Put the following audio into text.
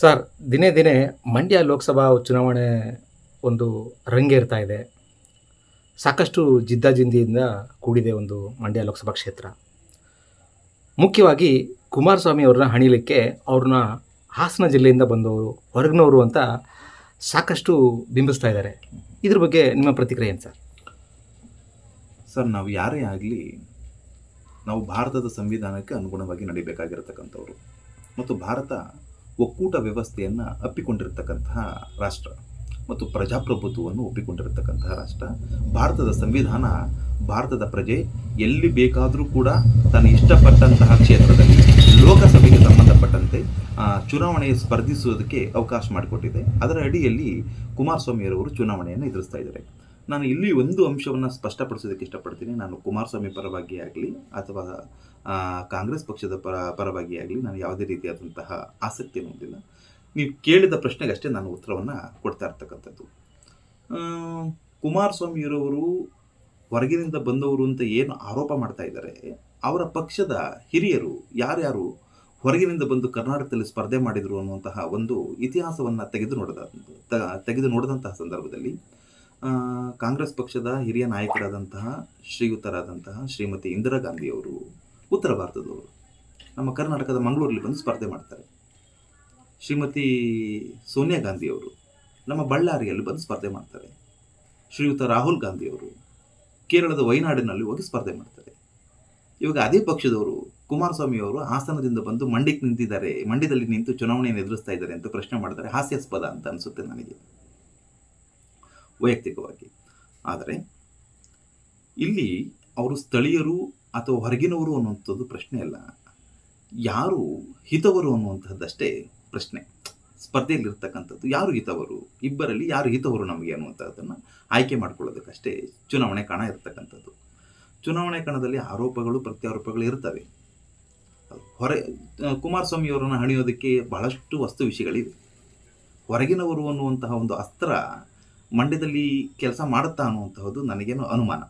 Sir, ದಿನೇ ದಿನೇ ಮಂಡ್ಯ ಲೋಕಸಭಾ ಚುನಾವಣೆ ಒಂದು ರಂಗೇರ್ತಾ ಇದೆ. ಸಾಕಷ್ಟು ಜಿದ್ದಾಜಿಂದಿಯಿಂದ ಕೂಡಿದೆ ಒಂದು ಮಂಡ್ಯ ಲೋಕಸಭಾ ಕ್ಷೇತ್ರ. ಮುಖ್ಯವಾಗಿ ಕುಮಾರಸ್ವಾಮಿ ಅವ್ರನ್ನ ಹಣಿಲಿಕ್ಕೆ ಅವ್ರನ್ನ ಹಾಸನ ಜಿಲ್ಲೆಯಿಂದ ಬಂದವರು ಹೊರಗಿನವರು ಅಂತ ಸಾಕಷ್ಟು ಬಿಂಬಿಸ್ತಾ ಇದ್ದಾರೆ. ಇದ್ರ ಬಗ್ಗೆ ನಿಮ್ಮ ಪ್ರತಿಕ್ರಿಯೆ ಏನು ಸರ್? ಸರ್, ನಾವು ಯಾರೇ ಆಗಲಿ ನಾವು ಭಾರತದ ಸಂವಿಧಾನಕ್ಕೆ ಅನುಗುಣವಾಗಿ ನಡಿಬೇಕಾಗಿರತಕ್ಕಂಥವ್ರು. ಮತ್ತು ಭಾರತ ಒಕ್ಕೂಟ ವ್ಯವಸ್ಥೆಯನ್ನು ಅಪ್ಪಿಕೊಂಡಿರತಕ್ಕಂತಹ ರಾಷ್ಟ್ರ ಮತ್ತು ಪ್ರಜಾಪ್ರಭುತ್ವವನ್ನು ಒಪ್ಪಿಕೊಂಡಿರತಕ್ಕಂತಹ ರಾಷ್ಟ್ರ. ಭಾರತದ ಸಂವಿಧಾನ ಭಾರತದ ಪ್ರಜೆ ಎಲ್ಲಿ ಬೇಕಾದರೂ ಕೂಡ ತನ್ನ ಇಷ್ಟಪಟ್ಟಂತಹ ಕ್ಷೇತ್ರದಲ್ಲಿ, ಲೋಕಸಭೆಗೆ ಸಂಬಂಧಪಟ್ಟಂತೆ ಚುನಾವಣೆ ಸ್ಪರ್ಧಿಸುವುದಕ್ಕೆ ಅವಕಾಶ ಮಾಡಿಕೊಟ್ಟಿದೆ. ಅದರ ಅಡಿಯಲ್ಲಿ ಕುಮಾರಸ್ವಾಮಿಯರವರು ಚುನಾವಣೆಯನ್ನು ಎದುರಿಸ್ತಾ ಇದ್ದಾರೆ. ನಾನು ಇಲ್ಲಿ ಒಂದು ಅಂಶವನ್ನು ಸ್ಪಷ್ಟಪಡಿಸೋದಕ್ಕೆ ಇಷ್ಟಪಡ್ತೀನಿ. ನಾನು ಕುಮಾರಸ್ವಾಮಿ ಪರವಾಗಿ ಆಗಲಿ ಅಥವಾ ಕಾಂಗ್ರೆಸ್ ಪಕ್ಷದ ಪರ, ಪರವಾಗಿ ಆಗಲಿ ನಾನು ಯಾವುದೇ ರೀತಿಯಾದಂತಹ ಆಸಕ್ತಿಯನ್ನು ಹೊಂದಿಲ್ಲ. ನೀವು ಕೇಳಿದ ಪ್ರಶ್ನೆಗೆ ಅಷ್ಟೇ ನಾನು ಉತ್ತರವನ್ನು ಕೊಡ್ತಾ ಇರ್ತಕ್ಕಂಥದ್ದು. ಕುಮಾರಸ್ವಾಮಿ ಕುಮಾರಸ್ವಾಮಿಯರವರು ಹೊರಗಿನಿಂದ ಬಂದವರು ಅಂತ ಏನು ಆರೋಪ ಮಾಡ್ತಾ ಇದ್ದಾರೆ, ಅವರ ಪಕ್ಷದ ಹಿರಿಯರು ಯಾರ್ಯಾರು ಹೊರಗಿನಿಂದ ಬಂದು ಕರ್ನಾಟಕದಲ್ಲಿ ಸ್ಪರ್ಧೆ ಮಾಡಿದರು ಅನ್ನುವಂತಹ ಒಂದು ಇತಿಹಾಸವನ್ನು ತೆಗೆದು ನೋಡಿದ ತೆಗೆದು ನೋಡಿದಂತಹ ಸಂದರ್ಭದಲ್ಲಿ ಕಾಂಗ್ರೆಸ್ ಪಕ್ಷದ ಹಿರಿಯ ನಾಯಕರಾದಂತಹ, ಶ್ರೀಯುತರಾದಂತಹ ಶ್ರೀಮತಿ ಇಂದಿರಾ ಗಾಂಧಿಯವರು ಉತ್ತರ ಭಾರತದವರು. ನಮ್ಮ ಕರ್ನಾಟಕದ ಮಂಗಳೂರಲ್ಲಿ ಬಂದು ಸ್ಪರ್ಧೆ ಮಾಡ್ತಾರೆ. ಶ್ರೀಮತಿ ಸೋನಿಯಾ ಗಾಂಧಿಯವರು ನಮ್ಮ ಬಳ್ಳಾರಿಯಲ್ಲಿ ಬಂದು ಸ್ಪರ್ಧೆ ಮಾಡ್ತಾರೆ. ಶ್ರೀಯುತ ರಾಹುಲ್ ಗಾಂಧಿಯವರು ಕೇರಳದ ವಯನಾಡಿನಲ್ಲಿ ಹೋಗಿ ಸ್ಪರ್ಧೆ ಮಾಡ್ತಾರೆ. ಇವಾಗ ಅದೇ ಪಕ್ಷದವರು ಕುಮಾರಸ್ವಾಮಿ ಅವರು ಹಾಸನದಿಂದ ಬಂದು ಮಂಡ್ಯಕ್ಕೆ ನಿಂತಿದ್ದಾರೆ, ಮಂಡ್ಯದಲ್ಲಿ ನಿಂತು ಚುನಾವಣೆಯನ್ನು ಎದುರಿಸ್ತಾ ಇದ್ದಾರೆ ಅಂತ ಪ್ರಶ್ನೆ ಮಾಡಿದರೆ ಹಾಸ್ಯಾಸ್ಪದ ಅಂತ ಅನಿಸುತ್ತೆ ನನಗೆ. ವೈಯಕ್ತಿಕವಾಗಿ. ಆದರೆ ಇಲ್ಲಿ ಅವರು ಸ್ಥಳೀಯರು ಅಥವಾ ಹೊರಗಿನವರು ಅನ್ನುವಂಥದ್ದು ಪ್ರಶ್ನೆ ಅಲ್ಲ. ಯಾರು ಹಿತವರು ಅನ್ನುವಂಥದ್ದಷ್ಟೇ ಪ್ರಶ್ನೆ. ಸ್ಪರ್ಧೆಯಲ್ಲಿರ್ತಕ್ಕಂಥದ್ದು ಯಾರು ಹಿತವರು? ಇಬ್ಬರಲ್ಲಿ ಯಾರು ಹಿತವರು ನಮಗೆ ಅನ್ನುವಂಥದ್ದನ್ನು ಆಯ್ಕೆ ಮಾಡಿಕೊಳ್ಳೋದಕ್ಕಷ್ಟೇ ಚುನಾವಣೆ ಕಣ ಇರತಕ್ಕಂಥದ್ದು. ಚುನಾವಣೆ ಕಣದಲ್ಲಿ ಆರೋಪಗಳು, ಪ್ರತ್ಯಾರೋಪಗಳು ಇರ್ತವೆ. ಹೊರ, ಕುಮಾರಸ್ವಾಮಿಯವರನ್ನು ಹಣಿಯೋದಕ್ಕೆ ಬಹಳಷ್ಟು ವಸ್ತು ವಿಷಯಗಳಿವೆ. ಹೊರಗಿನವರು ಅನ್ನುವಂತಹ ಒಂದು ಅಸ್ತ್ರ ಮಂಡ್ಯದಲ್ಲಿ ಕೆಲಸ ಮಾಡುತ್ತಾ ಅನ್ನುವಂತಹದ್ದು ನನಗೇನು ಅನುಮಾನ.